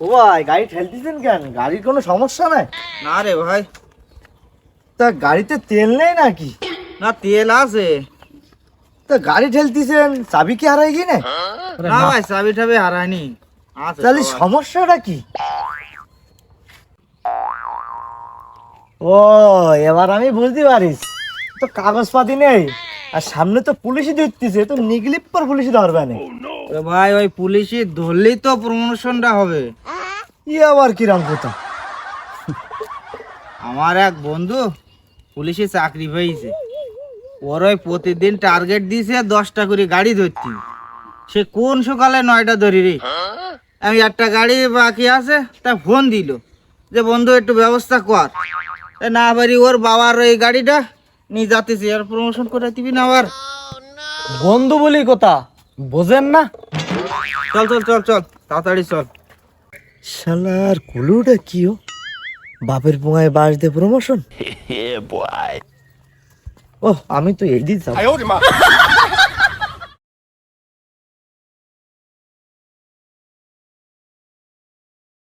ও ভাই গাড়ি ঠেলতেছেন কেন? গাড়ির কোনো সমস্যা নাই? না রে ভাই। তা গাড়িতে তেল নেই নাকি? না তেল আছে। তা গাড়ি ঠেলতেছেন চাবি কি হারাই কি না না। ভাই চাবি টাবি হারায়নি। আছে তাহলে সমস্যাটা কি? ও এবার আমি বুঝতে পারিস। তো কাগজপাতি নেই আর সামনে তো পুলিশই ধরতেছে তো নিগলিপ পর পুলিশই ধরবে না। ভাই ওই পুলিশে ধরলেই তো প্রমোশনটা হবে। ই আবার কিরাম কথা? আমার এক বন্ধু পুলিশে চাকরি পেয়েছে। ওর ওই প্রতিদিন টার্গেট দিয়েছে দশটা করে গাড়ি ধরতি। সে কোন সকালে নয়টা ধরি রে? আমি একটা গাড়ি বাকি আছে তা ফোন দিল। যে বন্ধু একটু ব্যবস্থা কর। না পারি ওর বাবার ওই গাড়িটা নিয়ে যাতেছি। আর প্রমোশন করে দিবি না আবার। বন্ধু বলি কথা। বোঝেন না? চল চল চল চল তাড়াতাড়ি চল। শালার কুলুটা কি ও? বাপের পোঙায় বাস দে প্রমোশন ও আমি তো এই দিন